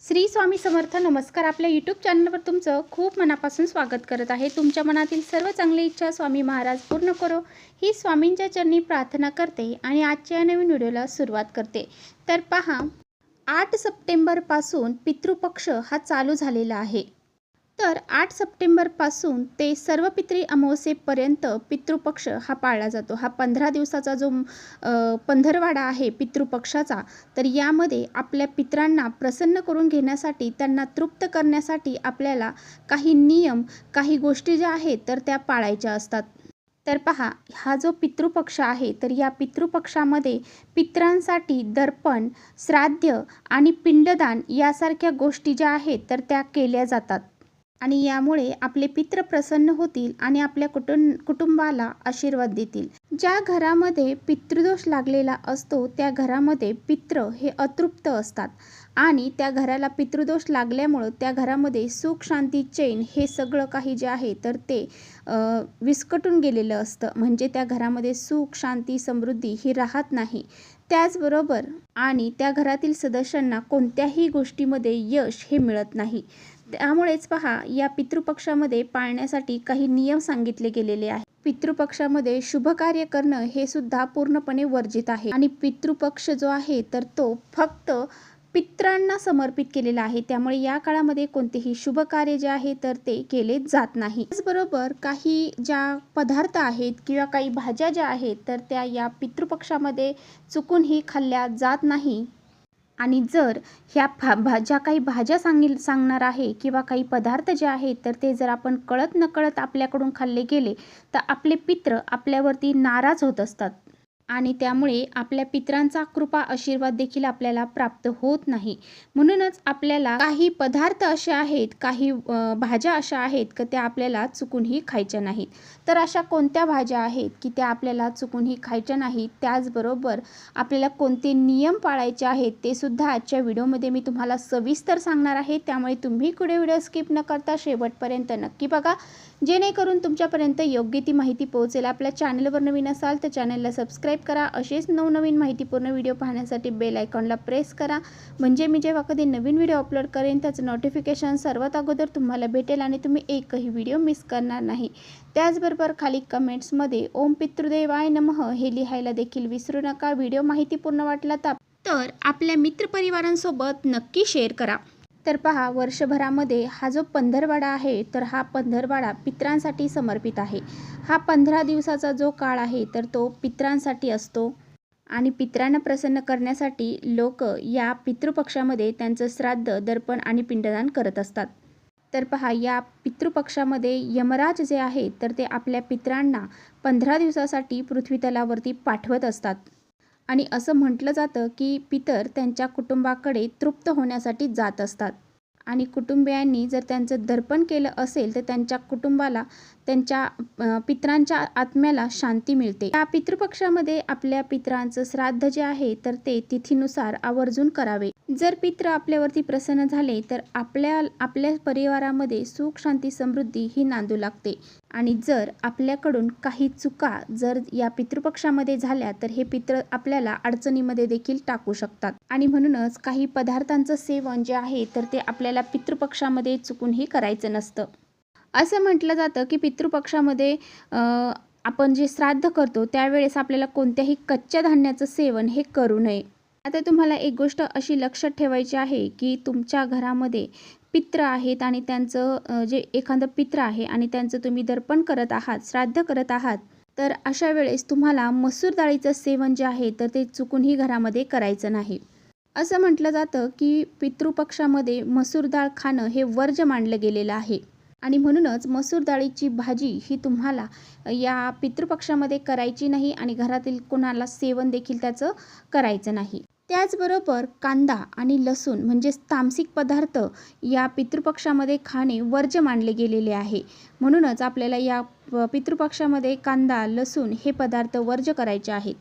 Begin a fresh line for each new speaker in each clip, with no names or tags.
श्री स्वामी समर्थ नमस्कार. आपल्या यूट्यूब चॅनलवर तुमचं खूप मनापासून स्वागत करत आहे. तुमच्या मनातील सर्व चांगली इच्छा स्वामी महाराज पूर्ण करो. ही स्वामींच्या चरणी प्रार्थना करते आणि आजच्या या नवीन व्हिडिओला सुरुवात करते. तर पहा आठ सप्टेंबरपासून पितृपक्ष हा चालू झालेला आहे. तर आठ सप्टेंबरपासून ते सर्व पितृ अमावस्येपर्यंत पितृपक्ष हा पाळला जातो. हा पंधरा दिवसाचा जो पंधरवाडा आहे पितृपक्षाचा तर यामध्ये आपल्या पितरांना प्रसन्न करून घेण्यासाठी त्यांना तृप्त करण्यासाठी आपल्याला काही नियम काही गोष्टी ज्या आहेत तर त्या पाळायच्या असतात. तर पहा हा जो पितृपक्ष आहे तर या पितृपक्षामध्ये पितरांसाठी दर्पण श्राद्ध आणि पिंडदान यासारख्या गोष्टी ज्या आहेत तर त्या केल्या जातात. आणि यामुळे आपले पित्र प्रसन्न होतील आणि आपल्या कुटुंब कुटुंबाला आशीर्वाद देतील. ज्या घरामध्ये पितृदोष लागलेला असतो त्या घरामध्ये पित्र हे अतृप्त असतात. आणि त्या घराला पितृदोष लागल्यामुळं त्या घरामध्ये सुख शांती चैन हे सगळं काही जे आहे तर ते विस्कटून गेलेलं असतं. म्हणजे त्या घरामध्ये सुख शांती समृद्धी ही राहत नाही. त्याचबरोबर आणि त्या घरातील सदस्यांना कोणत्याही गोष्टीमध्ये यश हे मिळत नाही. त्यामुळेच पहा या पितृपक्षामध्ये पाळण्यासाठी काही नियम सांगितले गेलेले आहेत. पितृपक्षामध्ये शुभ कार्य करणं हे सुद्धा पूर्णपणे वर्जित आहे. आणि पितृपक्ष जो आहे तर तो फक्त पित्रांना समर्पित केलेला आहे. त्यामुळे या काळामध्ये कोणतेही शुभ कार्य जे आहे तर ते केले जात नाही. त्याचबरोबर काही ज्या पदार्थ आहेत किंवा काही भाज्या ज्या आहेत तर त्या या पितृपक्षामध्ये चुकूनही खाल्ल्या जात नाही. आणि जर ह्या भा भा ज्या काही भाज्या सांगील सांगणार आहे किंवा काही पदार्थ जे आहेत तर ते जर आपण कळत नकळत आपल्याकडून खाल्ले गेले तर आपले पित्र आपल्यावरती नाराज होत असतात. आणि त्यामुळे आपल्या पित्रांचा कृपा आशीर्वाद देखील आपल्याला प्राप्त होत नाही. म्हणूनच आपल्याला काही पदार्थ असे आहेत काही भाज्या अशा आहेत की त्या आपल्याला चुकूनही खायच्या नाहीत. तर अशा कोणत्या भाज्या आहेत की त्या आपल्याला चुकूनही खायच्या नाहीत? त्याचबरोबर आपल्याला कोणते नियम पाळायचे आहेत ते सुद्धा आजच्या व्हिडिओमध्ये मी तुम्हाला सविस्तर सांगणार आहे. त्यामुळे तुम्ही कुठे व्हिडिओ स्किप न करता शेवटपर्यंत नक्की बघा. जेणेकरून तुमच्यापर्यंत योग्य ती माहिती पोहोचेल. आपल्या चॅनलवर नवीन असाल तर चॅनलला सबस्क्राईब करा. असेच नवनवीन माहितीपूर्ण व्हिडिओ पाहण्यासाठी बेल आयकॉनला प्रेस करा. म्हणजे मी जेव्हा कधी नवीन व्हिडिओ अपलोड करेन त्याचं नोटिफिकेशन सर्वात अगोदर तुम्हाला भेटेल आणि तुम्ही एकही व्हिडिओ मिस करणार नाही. त्याचबरोबर खाली कमेंट्समध्ये ओम पितृदेवाय नमः हे लिहायला देखील विसरू नका. व्हिडिओ माहितीपूर्ण वाटला तर तर आपल्या मित्रपरिवारांसोबत नक्की शेअर करा. तर पहा वर्षभरामध्ये हा जो पंधरवाडा आहे तर हा पंधरवाडा पित्रांसाठी समर्पित आहे. हा पंधरा दिवसाचा जो काळ आहे तर तो पित्रांसाठी असतो. आणि पित्रांना प्रसन्न करण्यासाठी लोक या पितृपक्षामध्ये त्यांचं श्राद्ध दर्पण आणि पिंडदान करत असतात. तर पहा या पितृपक्षामध्ये यमराज जे आहेत तर ते आपल्या पित्रांना पंधरा दिवसासाठी पृथ्वीतलावरती पाठवत असतात. आणि असं म्हटलं जातं की पितर त्यांच्या कुटुंबाकडे तृप्त होण्यासाठी जात असतात. आणि कुटुंबियांनी जर त्यांचं दर्पण केलं असेल तर त्यांच्या कुटुंबाला त्यांच्या पित्रांच्या आत्म्याला शांती मिळते. या पितृपक्षामध्ये आपल्या पित्रांचं श्राद्ध जे आहे तर ते तिथीनुसार आवर्जून करावे. जर पित्र आपल्यावरती प्रसन्न झाले तर आपल्या आपल्या परिवारामध्ये सुख शांती समृद्धी ही नांदू लागते. आणि जर आपल्याकडून काही चुका जर या पितृपक्षामध्ये झाल्या तर हे पित्र आपल्याला अडचणीमध्ये देखील टाकू शकतात. आणि म्हणूनच काही पदार्थांचं सेवन जे आहे तर ते आपल्याला पितृपक्षामध्ये चुकूनही करायचं नसतं. असं म्हटलं जातं की पितृपक्षामध्ये आपण जे श्राद्ध करतो त्यावेळेस आपल्याला कोणत्याही कच्च्या धान्याचं सेवन हे करू नये. आता तुम्हाला एक गोष्ट अशी लक्षात ठेवायची आहे की तुमच्या घरामध्ये पित्र आहेत आणि त्यांचं जे एखादं पित्र आहे आणि त्यांचं तुम्ही दर्पण करत आहात श्राद्ध करत आहात तर अशा वेळेस तुम्हाला मसूर डाळीचं सेवन जे आहे तर ते चुकूनही घरामध्ये करायचं नाही. असं म्हटलं जातं की पितृपक्षामध्ये मसूर डाळ खाणं हे वर्ज मानलं गेलेलं आहे. आणि म्हणूनच मसूर डाळीची भाजी ही तुम्हाला या पितृपक्षामध्ये करायची नाही आणि घरातील कोणाला सेवन देखील त्याचं करायचं नाही. त्याचबरोबर कांदा आणि लसूण म्हणजेच तामसिक पदार्थ या पितृपक्षामध्ये खाणे वर्ज्य मानले गेलेले आहे. म्हणूनच आपल्याला या प- पितृपक्षामध्ये कांदा लसूण हे पदार्थ वर्ज्य करायचे आहेत.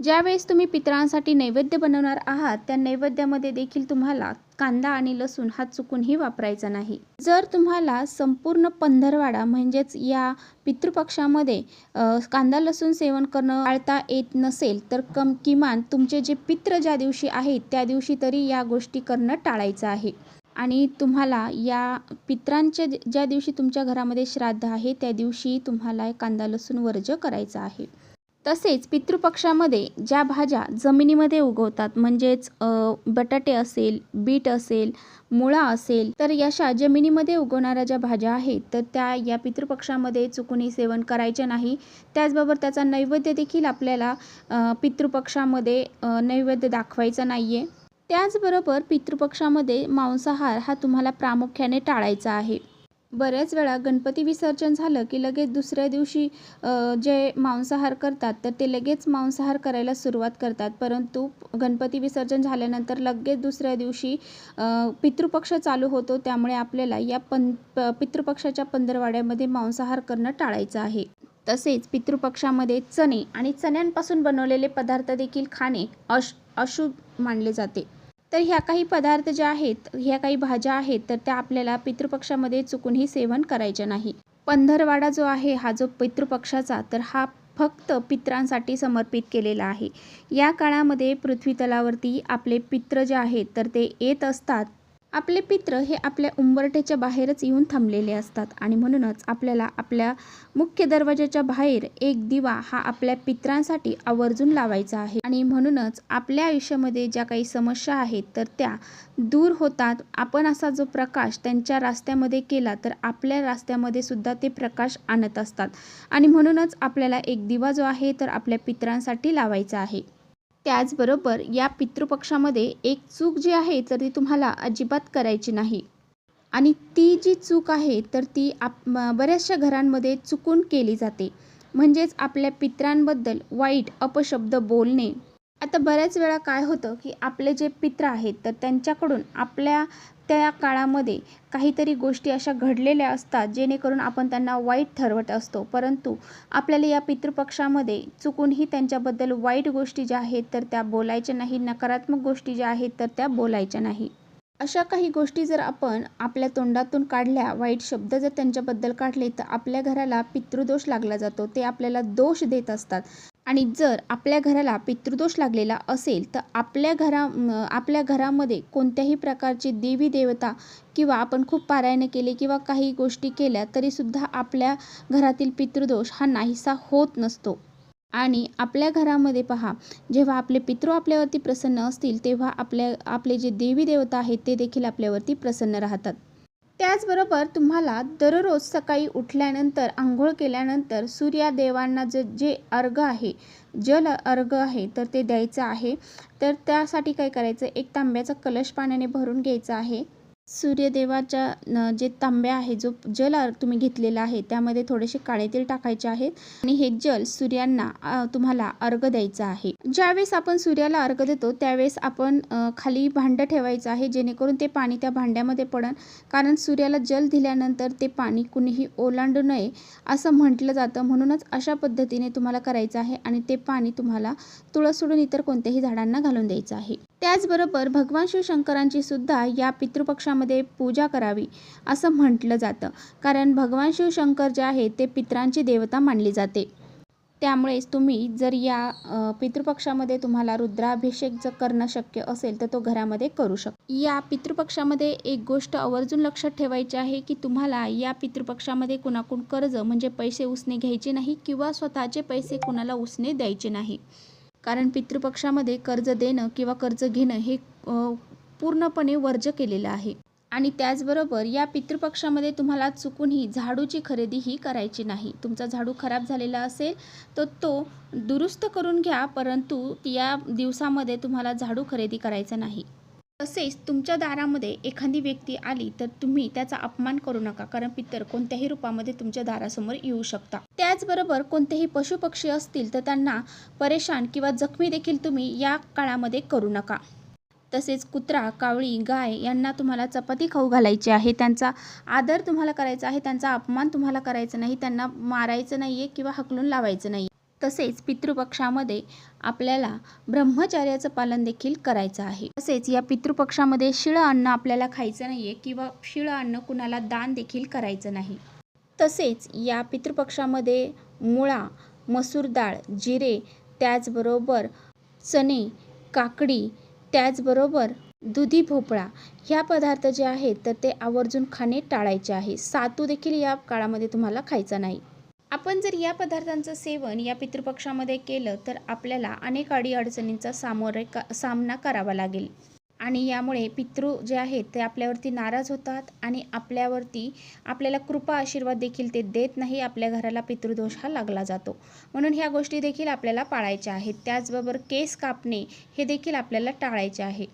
ज्यावेळेस तुम्ही पितरांसाठी नैवेद्य बनवणार आहात त्या नैवेद्यामध्ये देखील तुम्हाला कांदा आणि लसूण हा चुकूनही वापरायचा नाही. जर तुम्हाला संपूर्ण पंधरवाडा म्हणजेच या पितृपक्षामध्ये कांदा लसूण सेवन करणं टाळता येत नसेल तर कम किमान तुमचे जे पित्र ज्या दिवशी आहेत त्या दिवशी तरी या गोष्टी करणं टाळायचं आहे. आणि तुम्हाला या पित्रांच्या ज्या दिवशी तुमच्या घरामध्ये श्राद्ध आहे त्या दिवशी तुम्हाला कांदा लसूण वर्ज करायचा आहे. तसेच पितृपक्षामध्ये ज्या भाज्या जमिनीमध्ये उगवतात म्हणजेच बटाटे असेल बीट असेल मुळा असेल तर अशा जमिनीमध्ये उगवणाऱ्या ज्या भाज्या आहेत तर त्या या पितृपक्षामध्ये चुकूनही सेवन करायच्या नाही. त्याचबरोबर त्याचा नैवेद्य देखील आपल्याला पितृपक्षामध्ये नैवेद्य दाखवायचा नाही आहे त्याचबरोबर पितृपक्षामध्ये मांसाहार हा तुम्हाला प्रामुख्याने टाळायचा आहे. बऱ्याच वेळा गणपती विसर्जन झालं की लगेच दुसऱ्या दिवशी जे मांसाहार करतात तर ते लगेच मांसाहार करायला सुरुवात करतात. परंतु गणपती विसर्जन झाल्यानंतर लगेच दुसऱ्या दिवशी पितृपक्ष चालू होतो. त्यामुळे आपल्याला या पं प- पितृपक्षाच्या पंधरवाड्यामध्ये मांसाहार करणं टाळायचं आहे. तसेच पितृपक्षामध्ये चणे आणि चण्यांपासून बनवलेले पदार्थ देखील खाणे अश अशुभ मानले जाते. तर ह्या काही पदार्थ ज्या आहेत ह्या काही भाज्या आहेत तर त्या आपल्याला पितृपक्षामध्ये चुकूनही सेवन करायच्या नाही. पंधरवाडा जो आहे हा जो पितृपक्षाचा तर हा फक्त पित्रांसाठी समर्पित केलेला आहे. या काळामध्ये पृथ्वी तलावरती आपले पित्र जे आहेत तर ते येत असतात. आपले पित्र हे आपल्या उंबरठ्याच्या बाहेरच येऊन थांबलेले असतात आणि म्हणूनच आपल्याला आपल्या मुख्य दरवाजाच्या बाहेर एक दिवा हा आपल्या पित्रांसाठी आवर्जून लावायचा आहे. आणि म्हणूनच आपल्या आयुष्यामध्ये ज्या काही समस्या आहेत तर त्या दूर होतात. आपण असा जो प्रकाश त्यांच्या रस्त्यामध्ये केला तर आपल्या रस्त्यामध्ये सुद्धा ते प्रकाश आणत असतात. आणि म्हणूनच आपल्याला एक दिवा जो आहे तर आपल्या पित्रांसाठी लावायचा आहे. त्याचबरोबर या पितृपक्षामध्ये एक चूक जी आहे तर ती तुम्हाला अजिबात करायची नाही. आणि ती जी चूक आहे तर ती आप बऱ्याचशा घरांमध्ये चुकून केली जाते. म्हणजेच आपल्या पित्रांबद्दल वाईट अपशब्द बोलणे आता बऱ्याच वेळा काय होतं की आपले जे पित्र आहेत तर त्यांच्याकडून आपल्या त्या काळामध्ये काहीतरी गोष्टी अशा घडलेल्या असतात जेणेकरून आपण त्यांना वाईट ठरवत असतो. परंतु आपल्याला या पितृपक्षामध्ये चुकूनही त्यांच्याबद्दल वाईट गोष्टी ज्या आहेत तर त्या बोलायच्या नाही. नकारात्मक गोष्टी ज्या आहेत तर त्या बोलायच्या नाही. अशा काही गोष्टी जर आपण आपल्या तोंडातून काढल्या वाईट शब्द जर त्यांच्याबद्दल काढले तर आपल्या घराला पितृदोष लागला जातो. ते आपल्याला दोष देत असतात. आणि जर आपल्या घराला पितृदोष लागलेला असेल तर आपल्या घरा आपल्या घरामध्ये कोणत्याही प्रकारची देवी देवता किंवा आपण खूप पारायण केले किंवा काही गोष्टी केल्या तरीसुद्धा आपल्या घरातील पितृदोष हा नाहीसा होत नसतो. आणि आपल्या घरामध्ये पहा जेव्हा आपले पितृ आपल्यावरती प्रसन्न असतील तेव्हा आपल्या आपले जे देवी देवता आहेत ते देखील आपल्यावरती प्रसन्न राहतात. त्याचबरोबर तुम्हाला दररोज सकाळी उठल्यानंतर आंघोळ केल्यानंतर सूर्यादेवांना जे जे अर्घ आहे जल अर्घ आहे तर ते द्यायचं आहे. तर त्यासाठी काय करायचं? एक तांब्याचा कलश पाण्याने भरून घ्यायचा आहे. सूर्यदेवाच्या न- जे तांब्या आहे जो जल तुम्ही घेतलेला आहे त्यामध्ये थोडेसे काळे तेल टाकायचे आहेत आणि हे जल सूर्यांना तुम्हाला अर्घ द्यायचं आहे. ज्यावेळेस आपण सूर्याला अर्घ देतो त्यावेळेस आपण खाली भांडं ठेवायचं आहे जेणेकरून ते पाणी त्या भांड्यामध्ये पडन. कारण सूर्याला जल दिल्यानंतर ते पाणी कुणीही ओलांडू नये असं म्हटलं जातं. म्हणूनच अशा पद्धतीने तुम्हाला करायचं आहे आणि ते पाणी तुम्हाला तुळस सोडून इतर कोणत्याही झाडांना घालून द्यायचं आहे. त्याचबरोबर भगवान शिवशंकरांची सुद्धा या पितृपक्षामध्ये पूजा करावी असं म्हटलं जातं. कारण भगवान शिवशंकर जे आहे ते पित्रांची देवता मानली जाते. त्यामुळेच तुम्ही जर या पितृपक्षामध्ये तुम्हाला रुद्राभिषेक जर करणं शक्य असेल तर तो घरामध्ये करू शक या पितृपक्षामध्ये एक गोष्ट आवर्जून लक्षात ठेवायची आहे की तुम्हाला या पितृपक्षामध्ये कुणाकडून कर्ज म्हणजे पैसे उसने घ्यायचे नाही किंवा स्वतःचे पैसे कुणाला उसने द्यायचे नाही. कारण पितृपक्षामध्ये कर्ज देणं किंवा कर्ज घेणं हे पूर्णपणे वर्ज केलेलं आहे. आणि त्याचबरोबर या पितृपक्षामध्ये तुम्हाला चुकूनही झाडूची खरेदी ही करायची नाही. तुमचा झाडू खराब झालेला असेल तर तो दुरुस्त करून घ्या परंतु या दिवसामध्ये तुम्हाला झाडू खरेदी करायचा नाही. तसेच तुमच्या दारामध्ये एखादी व्यक्ती आली तर तुम्ही त्याचा अपमान करू नका कारण पितर कोणत्याही रूपामध्ये तुमच्या दारासमोर येऊ शकता. त्याचबरोबर कोणतेही पशुपक्षी असतील तर त्यांना परेशान किंवा जखमी देखील तुम्ही या काळामध्ये करू नका. तसेच कुत्रा कावळी गाय यांना तुम्हाला चपाती खाऊ घालायची आहे त्यांचा आदर तुम्हाला करायचा आहे त्यांचा अपमान तुम्हाला करायचा नाही त्यांना मारायचं नाही आहे किंवा हकलून लावायचं नाही तसेच पितृपक्षामध्ये आपल्याला ब्रह्मचर्याचं पालन देखील करायचं आहे. तसेच या पितृपक्षामध्ये शिळं अन्न आपल्याला खायचं नाही आहे किंवा शिळं अन्न कुणाला दान देखील करायचं नाही. तसेच या पितृपक्षामध्ये मुळा मसूर डाळ जिरे त्याचबरोबर चणे काकडी त्याचबरोबर दुधी भोपळा ह्या पदार्थ जे आहेत तर ते आवर्जून खाणे टाळायचे आहे. सातू देखील या काळामध्ये तुम्हाला खायचा नाही. आपण जर या पदार्थांचं सेवन या पितृपक्षामध्ये केलं तर आपल्याला अनेक अडी अडचणींचा सामोरे का सामना करावा लागेल. आणि यामुळे पितृ जे आहेत ते आपल्यावरती नाराज होतात आणि आपल्यावरती आपल्याला कृपा आशीर्वाद देखील ते देत नाही आपल्या घराला पितृदोष हा लागला जातो. म्हणून ह्या गोष्टी देखील आपल्याला पाळायच्या आहेत. त्याचबरोबर केस कापणे हे देखील आपल्याला टाळायचे आहे.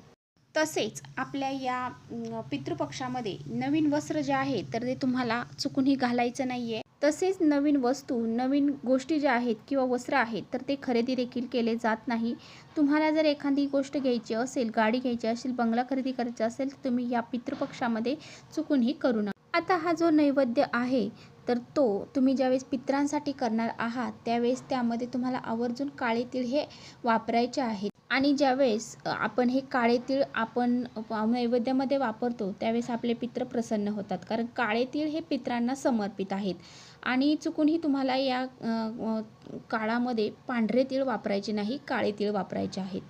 तसेच आपल्या या पितृपक्षामध्ये नवीन वस्त्र जे आहे तर ते तुम्हाला चुकूनही घालायचं नाही आहे तसेच नवीन वस्तू नवीन गोष्टी ज्या आहेत किंवा वस्त्र आहेत तर ते खरेदी देखील केले जात नाही. तुम्हाला जर एखादी गोष्ट घ्यायची असेल गाडी घ्यायची असेल बंगला खरेदी करायचा असेल तर तुम्ही या पितृपक्षामध्ये चुकूनही करू नका. आता हा जो नैवेद्य आहे तर तो तुम्ही ज्यावेळेस पित्रांसाठी करणार आहात त्यावेळेस त्यामध्ये तुम्हाला आवर्जून काळे तीळ हे वापरायचे आहेत. आणि ज्यावेळेस आपण हे काळे तीळ आपण नैवेद्यामध्ये वापरतो त्यावेळेस आपले पित्र प्रसन्न होतात. कारण काळे तीळ हे पित्रांना समर्पित आहेत. आणि चुकूनही तुम्हाला या काळामध्ये पांढरे तीळ वापरायचे नाही काळे तीळ वापरायचे आहेत.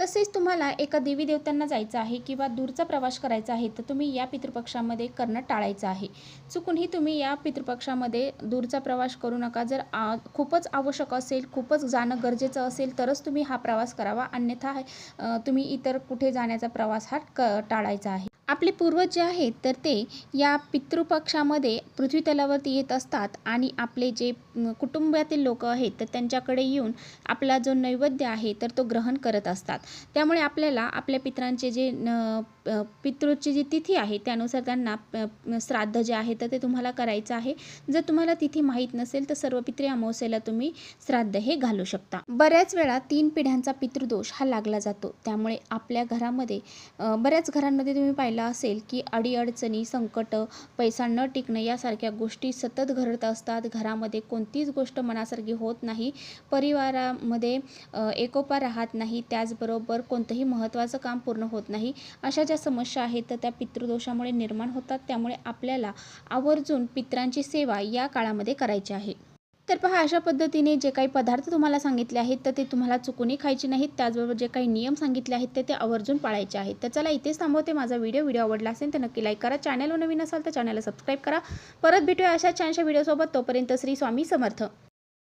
तसेच तुम्हाला एका देवी देवतांना जायचं आहे किंवा दूरचा प्रवास करायचा आहे तर तुम्ही या पितृपक्षामध्ये करणं टाळायचं आहे. चुकूनही तुम्ही या पितृपक्षामध्ये दूरचा प्रवास करू नका. जर आ खूपच आवश्यक असेल खूपच जाणं गरजेचं असेल तरच तुम्ही हा प्रवास करावा. अन्यथा तुम्ही इतर कुठे जाण्याचा प्रवास हा क टाळायचा आहे. आपले पूर्वज जे आहेत तर ते या पितृपक्षामध्ये पृथ्वीतलावरती येत असतात आणि आपले जे कुटुंबातील लोक आहेत तर त्यांच्याकडे येऊन आपला जो नैवेद्य आहे तर तो ग्रहण करत असतात. त्यामुळे आपल्याला आपल्या पित्रांचे जे न पितृची जी तिथी आहे त्यानुसार त्यांना श्राद्ध जे आहे तर ते तुम्हाला करायचं आहे. जर तुम्हाला तिथी माहीत नसेल तर सर्व पितृ अमावस्येला तुम्ही श्राद्ध हे घालू शकता. बऱ्याच वेळा तीन पिढ्यांचा पितृदोष हा लागला जातो. त्यामुळे आपल्या घरामध्ये बऱ्याच घरांमध्ये तुम्ही पाहिलं असेल की अडीअडचणी संकट पैसा न टिकणं यासारख्या गोष्टी सतत घडत असतात. घरामध्ये कोणतीच गोष्ट मनासारखी होत नाही. परिवारामध्ये एकोपा राहत नाही. त्याचबरोबर कोणतंही महत्त्वाचं काम पूर्ण होत नाही. अशा ज्या समस्या आहेत तर त्या पितृदोषामुळे निर्माण होतात. त्यामुळे आपल्याला आवर्जून पित्रांची सेवा या काळामध्ये करायची आहे. तर पहा अशा पद्धतीने जे काही पदार्थ तुम्हाला सांगितले आहेत तर ते तुम्हाला चुकूनही खायचे नाहीत. त्याचबरोबर जे काही नियम सांगितले आहेत ते ते आवर्जून पाळायचे आहेत. तर चला इथेच थांबवते माझा व्हिडिओ. व्हिडिओ आवडला असेल तर नक्की लाईक करा. चॅनलवर नवीन असाल तर चॅनलला सबस्क्राईब करा. परत भेटूया अशा छानशा व्हिडिओसोबत तोपर्यंत श्री स्वामी समर्थ.